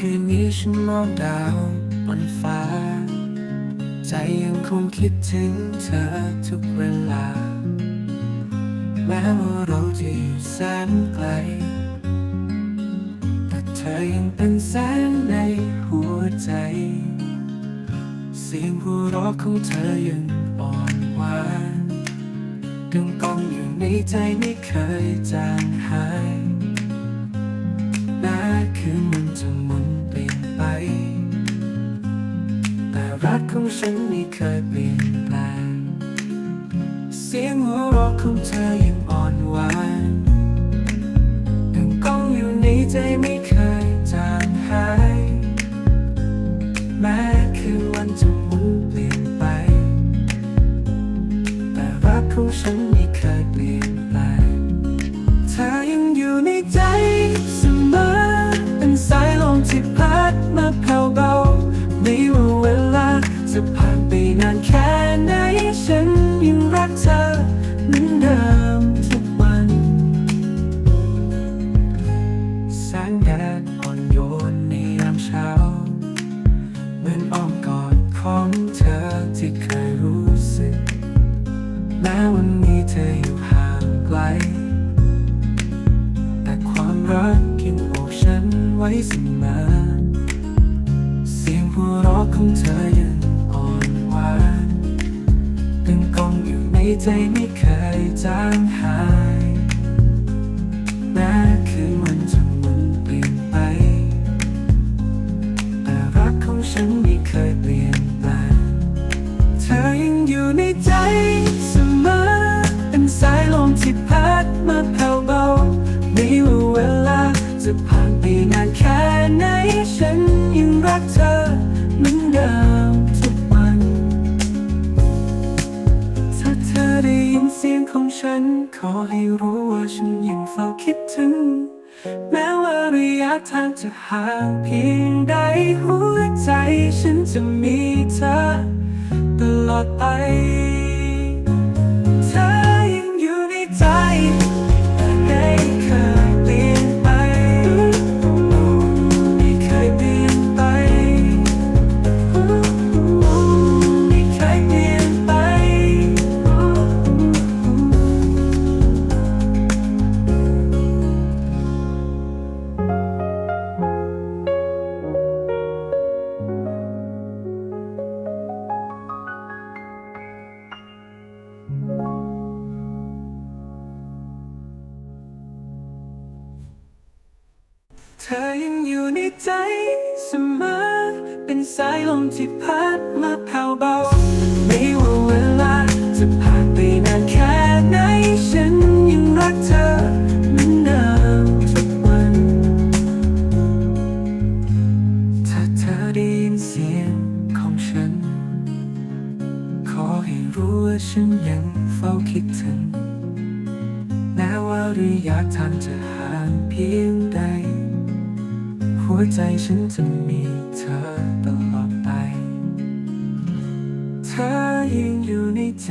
คืนนี้ฉันมองดาวบนฟ้า ใจยังคงคิดถึงเธอทุกเวลา แม้ว่าเราจะอยู่แสนไกล แต่เธอยังเป็นแสงในหัวใจ เสียงหัวเราะของเธอยังอ่อนหวานกังกองอยู่ในใจไม่เคยจางหาย แม้คืนมันจะหมุนเปลี่ยนไป แต่รักของฉันไม่เคยเปลี่ยนแปลง เสียงหัวเราะของเธอยังอ่อนหวานกังก้องอยู่ในใจไม่เคยจางหาย แม้คืนวันจะหมุนเปลี่ยนไป แต่รักของฉัน เธออยู่ห่างไกล แต่ความรักยังโอบฉันไว้เสมอเสียงหัวเราะของเธอยังอ่อนหวานตึงกองอยู่ในใจไม่เคยจางหายแม้คืนวันจะหมุนเปลี่ยนไป แต่รักของฉัน จะผ่านไปนานแค่ไหน ฉันยังรักเธอเหมือนเดิมทุกวัน ถ้าเธอได้ยินเสียงของฉัน ขอให้รู้ว่าฉันยังเฝ้าคิดถึง แม้ว่าระยะทางจะห่างเพียงใดหัวใจ ฉันจะมีเธอตลอดไป ธอยังอยู่ในใจเสมอ เป็นสายลมที่พัดมาแผ่วเบา ไม่ว่าเวลาจะผ่านไปนานแค่ไหน ฉันยังรักเธอเหมือนเดิมทุกวัน ถ้าเธอได้ยินเสียงของฉัน ขอให้รู้ว่าฉันยังเฝ้าคิดถึงแม้ว่าระยะทางจะห่างเพียงใด วใจฉันจะมีเธอตลอดไป เธอยังอยู่ในใจ